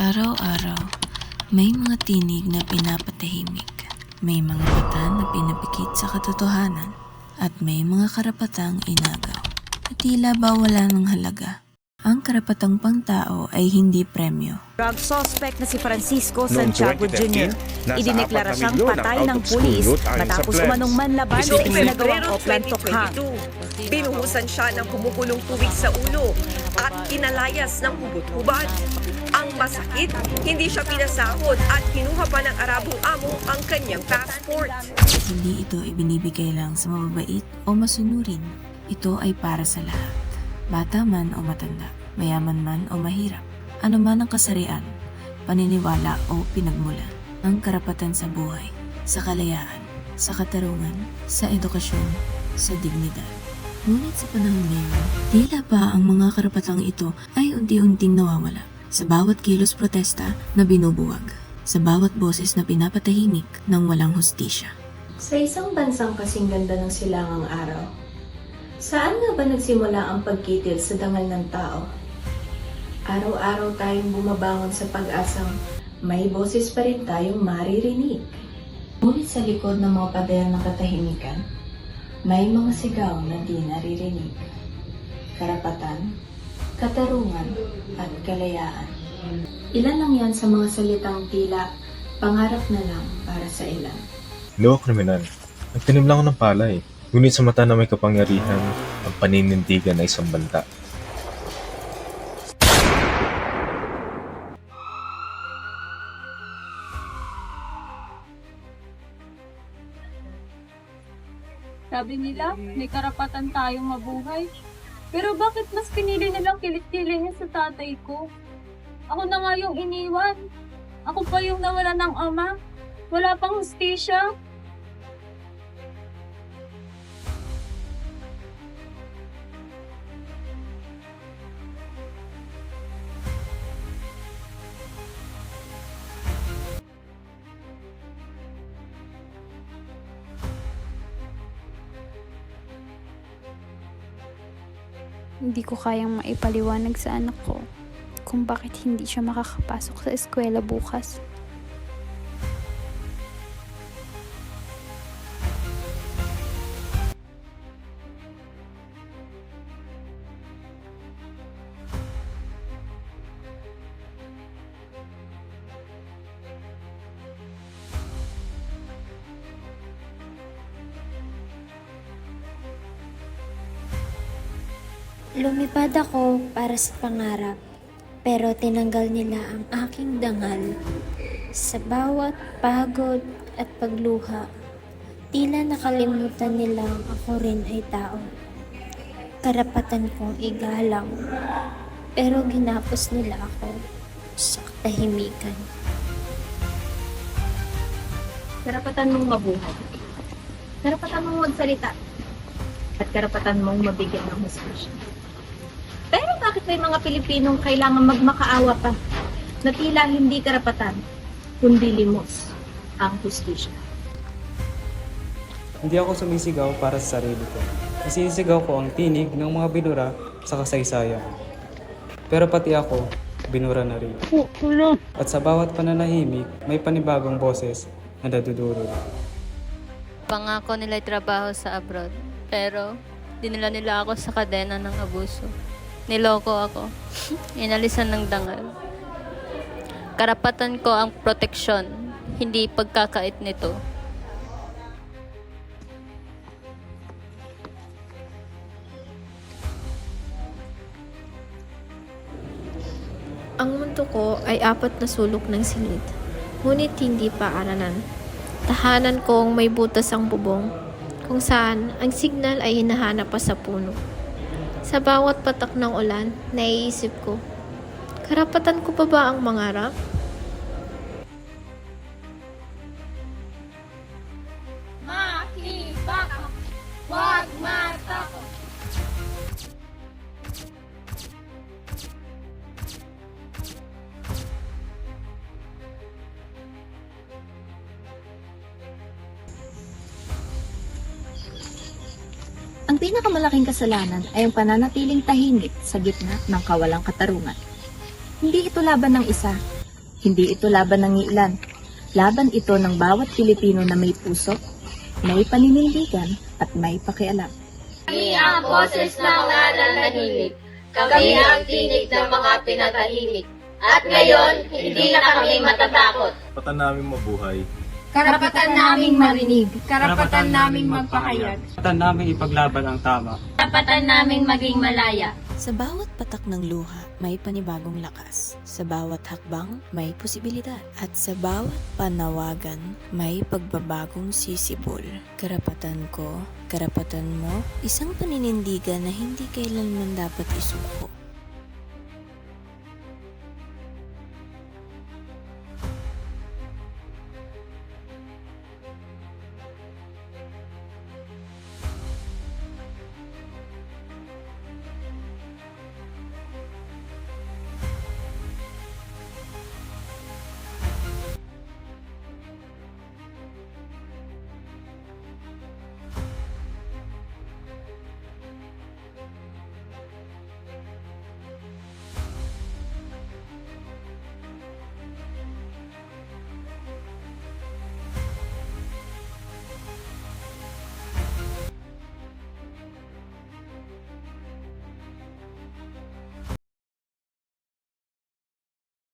Araw-araw, may mga tinig na pinapatahimik. May mga mata na pinapikit sa katotohanan. At may mga karapatang inagaw. Na tila ba wala ng halaga. Ang karapatang pangtao ay hindi premyo. Drug suspect na si Francisco Santiago 2013, Jr. Idineklara 4 na siyang patay ng pulis matapos umanong manlaban sa isinagawang Oplan Tokhang. Binuhusan siya ng kumukulong tubig sa ulo at inalayas ng hugot-hubad. Masakit, hindi siya pinasahod at kinuha pa ng Arabong amo ang kanyang passport. Hindi ito ibinibigay lang sa mababait o masunurin. Ito ay para sa lahat. Bata man o matanda, mayaman man o mahirap, ano man ang kasarian, paniniwala o pinagmula, ang karapatan sa buhay, sa kalayaan, sa katarungan, sa edukasyon, sa dignidad. Ngunit sa panahon ngayon, tila ba ang mga karapatang ito ay unti-unting nawawala sa bawat kilos protesta na binubuwag, sa bawat boses na pinapatahimik ng walang hustisya. Sa isang bansang kasing ganda ng silangang araw, saan nga ba nagsimula ang pagkitil sa dangal ng tao? Araw-araw tayong bumabangon sa pag-asang may boses pa rin tayong maririnig. Ngunit sa likod ng mga pader ng katahimikan, may mga sigaw na di naririnig. Karapatan, katarungan, at kalayaan. Ilan lang yan sa mga salitang tila pangarap na lang para sa ilan. Hello, kriminal. Nagtanim lang ako ng palay. Ngunit sa mata na may kapangyarihan, ang paninindigan ay isang banta. Sabi nila, may karapatan tayong mabuhay. Pero bakit mas pinili nilang kilit-kilingin sa tatay ko? Ako na nga yung iniwan. Ako pa yung nawala ng ama. Wala pang hustisya. Hindi ko kayang maipaliwanag sa anak ko kung bakit hindi siya makakapasok sa eskwela bukas. Lumipad ako para sa pangarap, pero tinanggal nila ang aking dangal. Sa bawat pagod at pagluha, tila nakalimutan nilang ako rin ay tao. Karapatan kong igalang, pero ginapos nila ako sa katahimikan. Karapatan mong mabuhay. Karapatan mong magsalita. At karapatan mong mabigyan ng hustisya. Bakit may mga Pilipinong kailangan magmakaawa pa na tila hindi karapatan, kundi limos ang hustisya? Hindi ako sumisigaw para sa sarili ko. Isinisigaw ko ang tinig ng mga binura sa kasaysayan. Pero pati ako, binura na rin. At sa bawat pananahimik, may panibagong boses na nadudurog. Pangako nila trabaho sa abroad. Pero, dinala nila ako sa kadena ng abuso. Niloko ako. Inalisan ng dangal. Karapatan ko ang proteksyon, hindi pagkakait nito. Ang mundo ko ay apat na sulok ng silid, ngunit hindi pa aralan. Tahanan kong may butas ang bubong, kung saan ang signal ay hinahanap pa sa puno. Sa bawat patak ng ulan, naiisip ko, karapatan ko pa ba ang mangarap? Ang pinakamalaking kasalanan ay ang pananatiling tahimik sa gitna ng kawalang katarungan. Hindi ito laban ng isa, Hindi ito laban ng ilan. Laban ito ng bawat Pilipino na may puso, may paninindigan at may pakialam. Kami ang boses ng nananahimik. Kami ang tinig ng mga pinatahimik. At ngayon, hindi na kami matatakot. Patan namin mabuhay. Karapatan naming marinig. Karapatan naming magpahayag. Karapatan namin ipaglaban ang tama. Karapatan naming maging malaya. Sa bawat patak ng luha, may panibagong lakas. Sa bawat hakbang, may posibilidad. At sa bawat panawagan, may pagbabagong sisibol. Karapatan ko, karapatan mo, isang paninindigan na hindi kailanman dapat isuko.